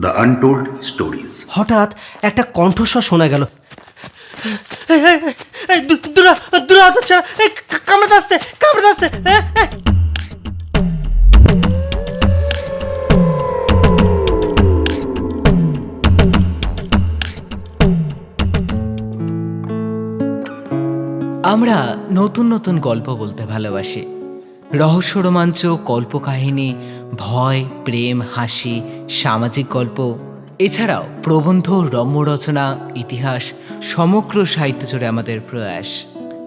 The untold stories হঠাৎ একটা কণ্ঠস্বর শোনা গেল। দূরা দূরা হতে ছাড়া কামড়াতে আসছে কামড়াতে আসছে। আমরা নতুন নতুন গল্প বলতে ভালোবাসি। রহস্য রোমাঞ্চ কল্পকাহিনী ভয় প্রেম হাসি সামাজিক গল্প, এছাড়াও প্রবন্ধ রম্য রচনা ইতিহাস, সমগ্র সাহিত্য জুড়ে আমাদের প্রয়াস।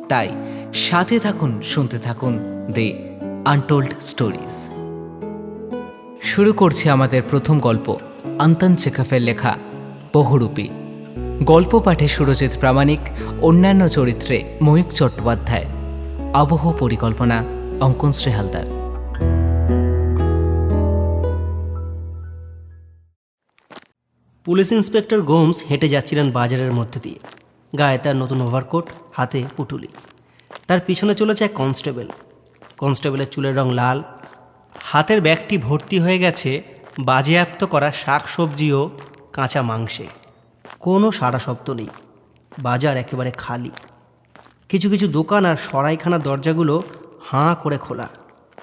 তাই সাথে থাকুন, শুনতে থাকুন দে আনটোল্ড স্টোরিজ শুরু করছি আমাদের প্রথম গল্প, আন্তন চেকাফের লেখা, বহুরূপী। গল্প পাঠে সুরজিৎ প্রামাণিক, অন্যান্য চরিত্রে ময়ূক চট্টোপাধ্যায়। আবহ পরিকল্পনা, অঙ্কন Shri Haldar police inspector Gomes হেঁটে যাচ্ছিলেন বাজারের মধ্যে দিয়ে। গায়ে তার নতুন ওভারকোট, হাতে পুটুলি। তার পিছনে চলেছে এক কনস্টেবল। কনস্টেবলের চুলের রং লাল। হাতের ব্যাগটি ভর্তি হয়ে গেছে বাজেয়াপ্ত করা শাক সবজি ও কাঁচা মাংসে। কোনো সারা শব্দ নেই। বাজার একেবারে খালি। কিছু কিছু দোকান আর সরাইখানার দরজাগুলো হাঁ করে খোলা।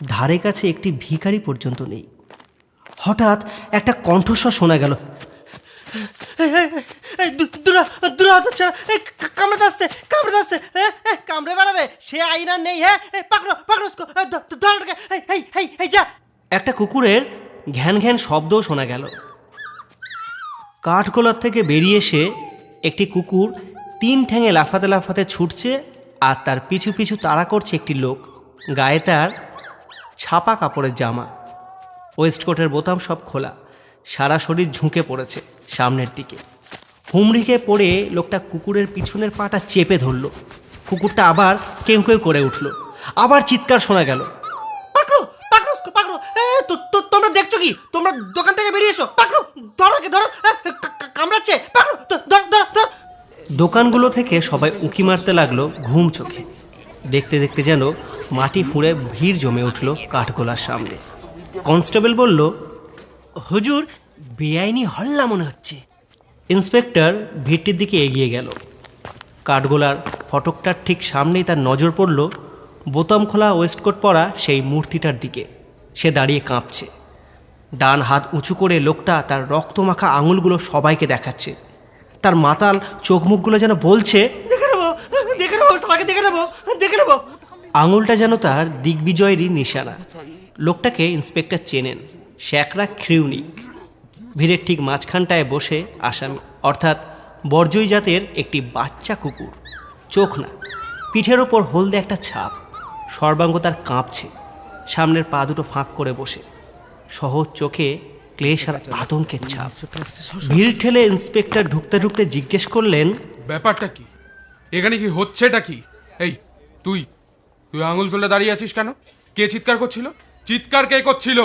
ধারে কাছে একটি ভিখারি পর্যন্ত নেই। হঠাৎ একটা কণ্ঠস্বর শোনা গেল। দূরা হতে ছাড়া এই কা- কামড়াতে আসছে কামড়াতে আসছে এ, এ, কামড়ে সে আইনা নেই হ্যাঁ পাকড়ো পাকড়ো উসকো, এ, ধ- ধ- এই, এই, এই, এই, যা। একটা কুকুরের ঘ্যান ঘ্যান শব্দও শোনা গেল। কাঠগোলার থেকে বেরিয়ে এসে একটি কুকুর তিন ঠ্যাঙে লাফাতে লাফাতে ছুটছে আর তার পিছু পিছু তাড়া করছে একটি লোক। গায়ে তার ছাপা কাপড়ের জামা। ওয়েস্টকোটের বোতাম সব খোলা। সারা শরীর ঝুঁকে পড়েছে সামনের দিকে। হুমড়িকে পড়ে লোকটা কুকুরের পিছনের পাটা চেপে ধরলো। কুকুরটা আবার কেউ কেউ করে উঠল। আবার চিৎকার শোনা গেল। পাকড়ো তোমরা দেখছ কি? তোমরা দোকান থেকে বেরিয়ে এসো। পাকড়ো ধরো কে ধরো কামড়াচ্ছে। পাকড়ো ধর ধর ধর ধর। দোকানগুলো থেকে সবাই উঁকি মারতে লাগল ঘুম চোখে। দেখতে দেখতে যেন মাটি ফুঁড়ে ভিড় জমে উঠল কাঠগোলার সামনে। কনস্টেবল বলল হুজুর বেআইনি হল্লা মনে হচ্ছে। ইন্সপেক্টর ভিড়টির দিকে এগিয়ে গেল। কাঠগোলার ফটকটার ঠিক সামনেই তার নজর পড়ল বোতাম খোলা ওয়েস্টকোট পরা সেই মূর্তিটার দিকে। সে দাঁড়িয়ে কাঁপছে। ডান হাত উঁচু করে লোকটা তার রক্তমাখা আঙুলগুলো সবাইকে দেখাচ্ছে। তার মাতাল চোখ মুখগুলো যেন বলছে, দেখে নেব দেখে নেব, সবাইকে দেখে নেব দেখে নেব। আঙুলটা যেন তার দিগ্বিজয়েরই নিশানা। লোকটাকে ইন্সপেক্টর চেনেন শ্যাকরা খ্রিউনিক ভিড়ের ঠিক মাঝখানটায় বসে আসামি, অর্থাৎ বর্জয় জাতের একটি বাচ্চা কুকুর। চোখ না, পিঠের ওপর হলদে একটা ছাপ, সর্বাঙ্গ তার কাঁপছে, সামনের পা দুটো ফাঁক করে বসে। সহজ চোখে ক্লেশ আর আতঙ্কের ছাপ। ভিড় ঠেলে ইন্সপেক্টর ঢুকতে ঢুকতে জিজ্ঞেস করলেন, ব্যাপারটা কি? এখানে কি হচ্ছেটা কি? এই, তুই তুই আঙুল তুলে দাঁড়িয়ে আছিস কেন? কে চিৎকার করছিল? চিৎকার কে করছিল?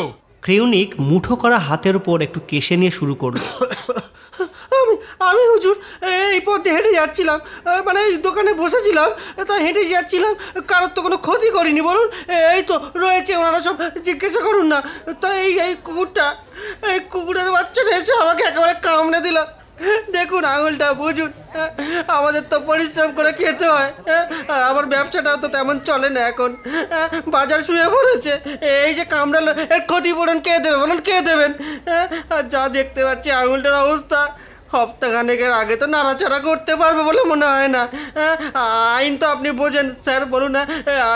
ক্রেউনিক মুঠো করা হাতের উপর একটু কেশে নিয়ে শুরু করল। আমি আমি হুজুর, এই পথে হেঁটে যাচ্ছিলাম মানে দোকানে বসেছিলাম, তা হেঁটে যাচ্ছিলাম, কারোর তো কোনো ক্ষতি করিনি, বলুন, এই তো রয়েছে ওনারা সব, জিজ্ঞাসা করুন না, তা এই এই কুকুরটা, এই কুকুরের বাচ্চাটা এসে আমাকে একেবারে কামড়ে দিল। দেখুন আঙুলটা, বুঝুন। আমাদের তো পরিশ্রম করে খেতে হয় আর আমার ব্যবসাটাও তো তেমন চলে না এখন বাজার শুয়ে পড়েছে। এই যে কামড়ালো, এর ক্ষতিপূরণ কে দেবে বলুন, কে দেবেন? আর যা দেখতে পাচ্ছি, আঙুলটার অবস্থা। সপ্তাহখানেকের আগে তো নাড়াচাড়া করতে পারবে বলে মনে হয় না। হ্যাঁ, আইন তো আপনি বোঝেন। স্যার বলুন না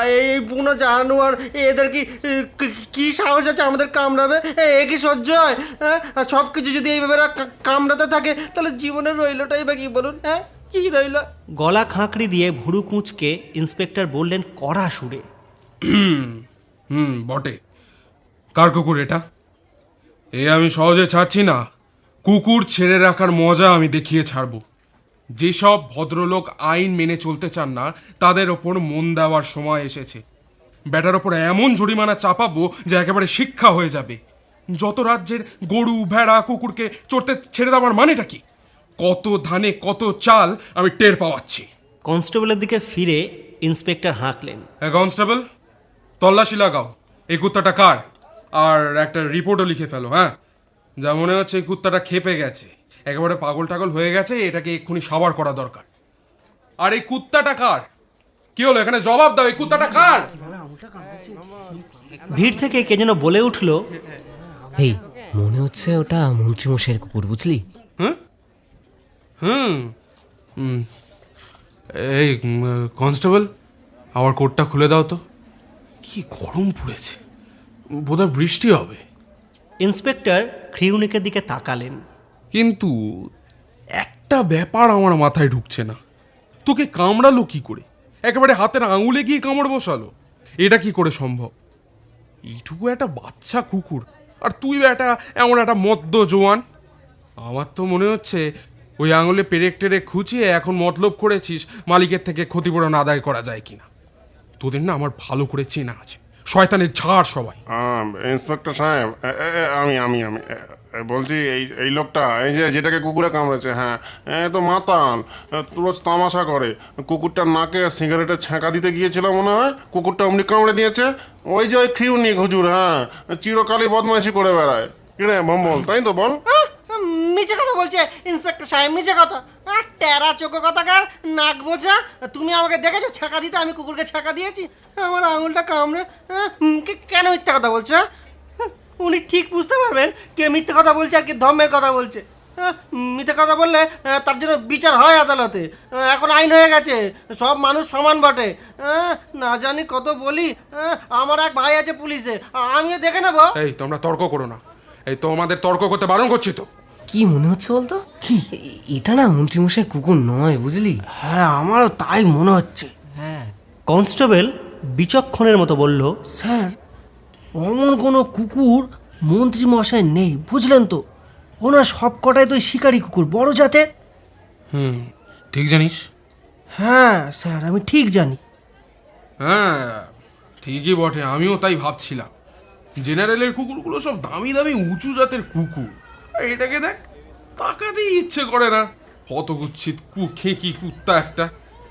এই বুনো জানোয়ার এদের কি কি- সাহস আছে আমাদের কামড়াবে? এ কি সহ্য হয়? হ্যাঁ আর সব কিছু যদি এইভাবে কামড়াতে থাকে তাহলে জীবনের রইলটাই বা কি বলুন? হ্যাঁ কি রইল? গলা খাঁকড়ি দিয়ে ভুরু কুঁচকে ইন্সপেক্টর বললেন কড়া সুরে। হুম বটে। কার কুকুর এটা? এ আমি সহজে ছাড়ছি না। কুকুর ছেড়ে রাখার মজা আমি দেখিয়ে ছাড়ব। যেসব ভদ্রলোক আইন মেনে চলতে চান না তাদের ওপর মন দেওয়ার সময় এসেছে। ব্যাটার ওপর এমন জরিমানা চাপাবো যে একেবারে শিক্ষা হয়ে যাবে। যত রাজ্যের গরু ভেড়া কুকুরকে চড়তে ছেড়ে দেওয়ার মানেটা কি? কত ধানে কত চাল আমি টের পাওয়াচ্ছি। কনস্টেবলের দিকে ফিরে ইন্সপেক্টর হাঁকলেন। হ্যাঁ কনস্টেবল তল্লাশি লাগাও। এই কুত্তাটা কার? আর একটা রিপোর্টও লিখে ফেলো হ্যাঁ? যা মনে হচ্ছে এই কুত্তাটা খেপে গেছে। একেবারে পাগল টাগল হয়ে গেছে এটাকে এক্ষুনি সাবার করা দরকার। আর এই কুত্তাটা কার? কি হলো এখানে জবাব দাও এই কুত্তাটা কার? ভিড় থেকে কে যেন বলে উঠল এই মনে হচ্ছে ওটা মন্ত্রীমশাইয়ের কুকুর বুঝলি? হুম? হুম। হুম। এই কনস্টেবল আমার কোটটা খুলে দাও তো। কি গরম পড়েছে। বোধহয় বৃষ্টি হবে। ইন্সপেক্টর খ্রিউনিকের দিকে তাকালেন। কিন্তু একটা ব্যাপার আমার মাথায় ঢুকছে না। তোকে কামড়ালো কি করে? একেবারে হাতের আঙুলে গিয়ে কামড় বসালো। এটা কি করে সম্ভব? এইটুকু একটা বাচ্চা কুকুর, আর তুই একটা, এমন একটা মদ্য জোয়ান। আমার তো মনে হচ্ছে ওই আঙুলে পেরেক টেরে খুঁচিয়ে এখন মতলব করেছিস মালিকের থেকে ক্ষতিপূরণ আদায় করা যায় কিনা। তোদের না আমার ভালো করে চেনা আছে। শয়তানের ঝাড় সবাই। ইন্সপেক্টর সাহেব আমি আমি আমি বলছি এই এই লোকটা এই যে যেটাকে কুকুরে কামড়েছে হ্যাঁ এ তো মাতাল রোজ তামাশা করে কুকুরটার নাকে সিগারেটের ছ্যাঁকা দিতে গিয়েছিল মনে হয় কুকুরটা অমনি কামড়ে দিয়েছে ওই যে ওই খিউনিক হুজুর হ্যাঁ চিরকালই বদমাইশি করে বেড়ায়। কিরে বম্বল তাই তো বল? মিছে কথা বলছে ইন্সপেক্টর সাহেব মিছে কথা। আর টেরা চোখো কথাকার নাক বোঝা তুমি আমাকে দেখেছ ছাকা দিতে আমি কুকুরকে ছাকা দিয়েছি। আমার আঙুলটা কামড়ে কে- কেন মিথ্যা কথা বলছো হ্যাঁ? হ্যাঁ, উনি ঠিক বুঝতে পারবেন কে মিথ্যা কথা বলছে আর কে ধর্মের কথা বলছে। হ্যাঁ, মিথ্যা কথা বললে তার জন্য বিচার হয় আদালতে। এখন আইন হয়ে গেছে সব মানুষ সমান বটে। না জানি কত বলি আমার এক ভাই আছে পুলিশে আমিও দেখে নেব। এই তোমরা তর্ক করো না। এই তোমাদের তর্ক করতে বারণ করছি তো। কি মনে হচ্ছে বলতো? কি? এটা না মন্ত্রীমশাই কুকুর নয় বুঝলি? হ্যাঁ আমারও তাই মনে হচ্ছে। হ্যাঁ। কনস্টেবল বিচক্ষণের মতো বলল স্যার অমন কোনো কুকুর মন্ত্রী মশাই নেই বুঝলেন তো? ওনার সব কটাই তো শিকারি কুকুর বড় জাতের? হুম ঠিক জানিস? হ্যাঁ স্যার আমি ঠিক জানি। হ্যাঁ ঠিকই বটে আমিও তাই ভাবছিলাম। জেনারেলের কুকুরগুলো সব দামি দামি উঁচু জাতের কুকুর। আর এটাকে দেখ তাকাতেই ইচ্ছে করে না। কত কুচ্ছিত কু খেকি কুত্তা একটা।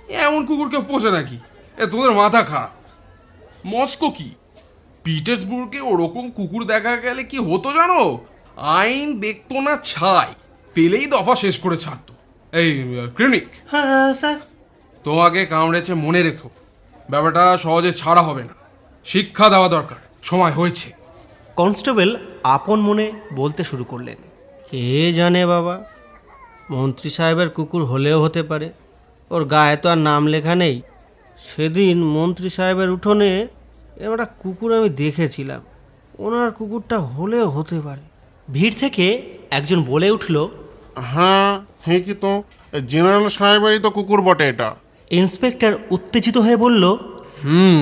এমন কুকুরকে পোষে নাকি? এ তোদের মাথা খারাপ। মস্কো কি? পিটার্সবুর্গে ওরকম কুকুর দেখা গেলে কি হতো জানো? আইন দেখতো না ছাই পেলেই দফা শেষ করে ছাড়তো। এই ক্লিনিক হ্যাঁ স্যার। তোমাকে কামড়েছে মনে রেখো। ব্যাপারটা সহজে ছাড়া হবে না। শিক্ষা দেওয়া দরকার। সময় হয়েছে। কনস্টেবল আপন মনে বলতে শুরু করলেন। কে জানে বাবা? মন্ত্রী সাহেবের কুকুর হলেও হতে পারে। ওর গায়ে তো আর নাম লেখা নেই। সেদিন মন্ত্রী সাহেবের উঠোনে এরকম একটা কুকুর আমি দেখেছিলাম। ওনার কুকুরটা হলেও হতে পারে। ভিড় থেকে একজন বলে উঠল হ্যাঁ ঠিকই তো। জেনারেল সাহেবেরই তো কুকুর বটে এটা। ইন্সপেক্টর উত্তেজিত হয়ে বলল হুম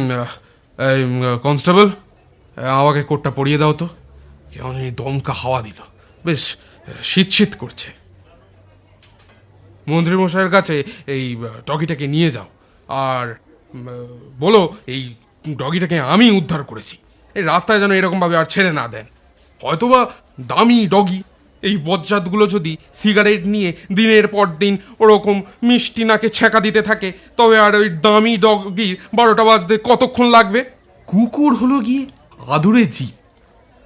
এই কনস্টেবল আমাকে কোটটা পরিয়ে দাও তো। কেমন এই দমকা হাওয়া দিল। বেশ শীত শীত করছে। মন্ত্রীমশাইয়ের কাছে এই টকিটাকে নিয়ে যাও। আর বলো এই ডগিটাকে আমি উদ্ধার করেছি। এই রাস্তায় যেন এরকমভাবে আর ছেড়ে না দেন। হয়তোবা দামি ডগি এই বজ্জাতগুলো যদি সিগারেট নিয়ে দিনের পর দিন ওরকম মিষ্টি নাকে ছ্যাঁকা দিতে থাকে তবে আর ওই দামি ডগির বারোটা বাজতে কতক্ষণ লাগবে? কুকুর হলো গিয়ে আদুরে জীব।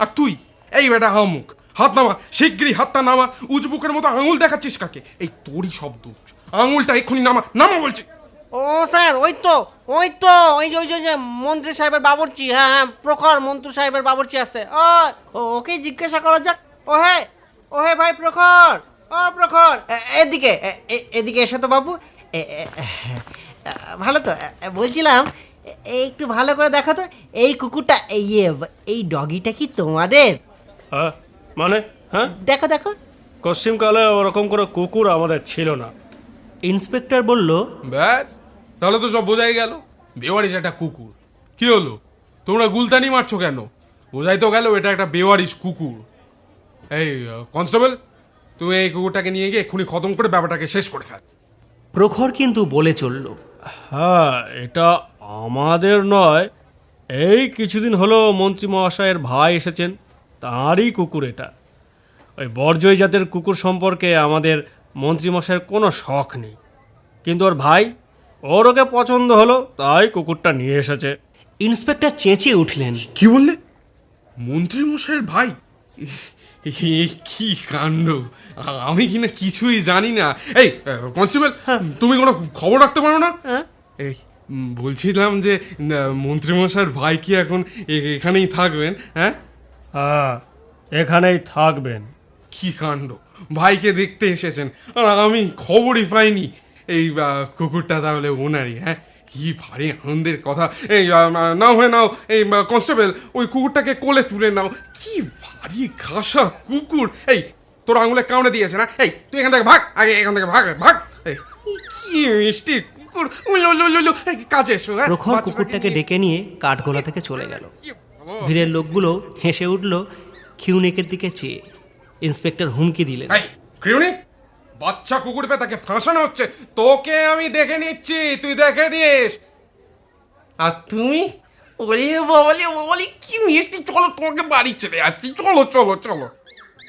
আর তুই এই বেটা হামুক হাত নামা শিগগিরই হাতটা নামা উজবুকের মতো আঙুল দেখাচ্ছিস কাকে? এই তোরই শব্দ আঙুলটা এক্ষুনি নামা নামা বলছে। ও স্যার ওই তো ওই তো ওই যে ওই যে মন্ত্রী সাহেবের বাবরচি হ্যাঁ হ্যাঁ প্রখর মন্ত্রী সাহেবের বাবরচি আসছে ও ওকে জিজ্ঞাসা করা যাক। ও হে ও হে ভাই প্রখর ও প্রখর। এদিকে এদিকে এসো তো বাবু। ভালো তো বলছিলাম এই একটু ভালো করে দেখো তো এই কুকুরটা এই ইয়ে, এই ডগিটা কি তোমাদের? হ্যাঁ মানে হ্যাঁ? দেখো দেখো। পশ্চিমকালে ওরকম কোনো কুকুর আমাদের ছিল না। ইন্সপেক্টর বলল ব্যাস তাহলে তো সব বোঝাই গেল। বেওয়ারিশ একটা কুকুর। কি হলো? তোমরা গুলতানি মারছো কেন? বোঝাই তো গেল এটা একটা বেওয়ারিশ কুকুর। এই কনস্টেবল তুমি এই কুকুরটাকে নিয়ে গিয়ে এক্ষুনি খতম করে ব্যাপারটাকে শেষ করে ফেল। প্রখর কিন্তু বলে চলল হ্যাঁ এটা আমাদের নয়। এই কিছুদিন হলো মন্ত্রী মহাশয়ের ভাই এসেছেন তাঁরই কুকুর এটা। ওই বর্জয় জাতের কুকুর সম্পর্কে আমাদের মন্ত্রী মশাইয়ের কোনো শখ নেই। কিন্তু ওর ভাই ওর ওকে পছন্দ হলো তাই কুকুরটা নিয়ে এসেছে। ইন্সপেক্টর চেঁচিয়ে উঠলেন। কি বললে? মন্ত্রী মশাইয়ের ভাই? এ কি কাণ্ড? আমি কিনা কিছুই জানি না। এই কনস্টেবল তুমি কোনো খবর রাখতে পারো না? এই বলছিলাম যে মন্ত্রীমশাইয়ের ভাই কি এখন এ- এখানেই থাকবেন হ্যাঁ? হ্যাঁ এখানেই থাকবেন। কি কাণ্ড? ভাইকে দেখতে এসেছেন। আর আমি খবরই পাইনি। এই কুকুরটা তাহলে ওনারই হ্যাঁ? কি ভারী আনন্দের কথা। এই নাও হয়ে নাও। এই কনস্টেবল ওই কুকুরটাকে কোলে তুলে নাও। কি ভারী খাসা কুকুর। এই তোর আঙুলে কামড়ে দিয়েছে না? এই তুই এখান থেকে ভাগ আগে এখান থেকে ভাগ ভাগ। এই কি মিষ্টি কুকুর। কাছে এসো হ্যাঁ? প্রখর কুকুরটাকে ডেকে নিয়ে কাঠগোলা থেকে চলে গেল। ভিড়ের লোকগুলো হেসে উঠল খিউনেকের দিকে চেয়ে। ইন্সপেক্টর হুমকি দিলেন। বাচ্চা কুকুর পে তাকে ফাঁসানো হচ্ছে। তোকে আমি দেখে নিচ্ছি তুই দেখে নিস। আর তুমি? ওরে বলি বলি কি মিষ্টি চলো তোমাকে বাড়ি ছেড়ে আসছি। চলো চলো চলো।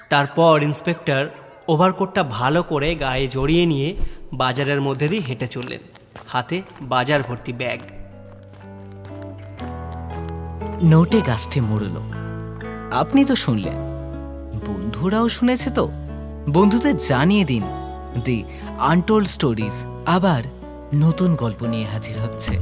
তারপর ইন্সপেক্টর ওভারকোটটা ভালো করে গায়ে জড়িয়ে নিয়ে বাজারের মধ্যে দিয়ে হেঁটে চললেন। হাতে বাজার ভর্তি ব্যাগ। নোটে গাছটি মুড়ল। আপনি তো শুনলেন বন্ধুরাও শুনেছে তো? বন্ধুদের জানিয়ে দিন। দি আনটোল্ড স্টোরিজ আবার নতুন গল্প নিয়ে হাজির হচ্ছে।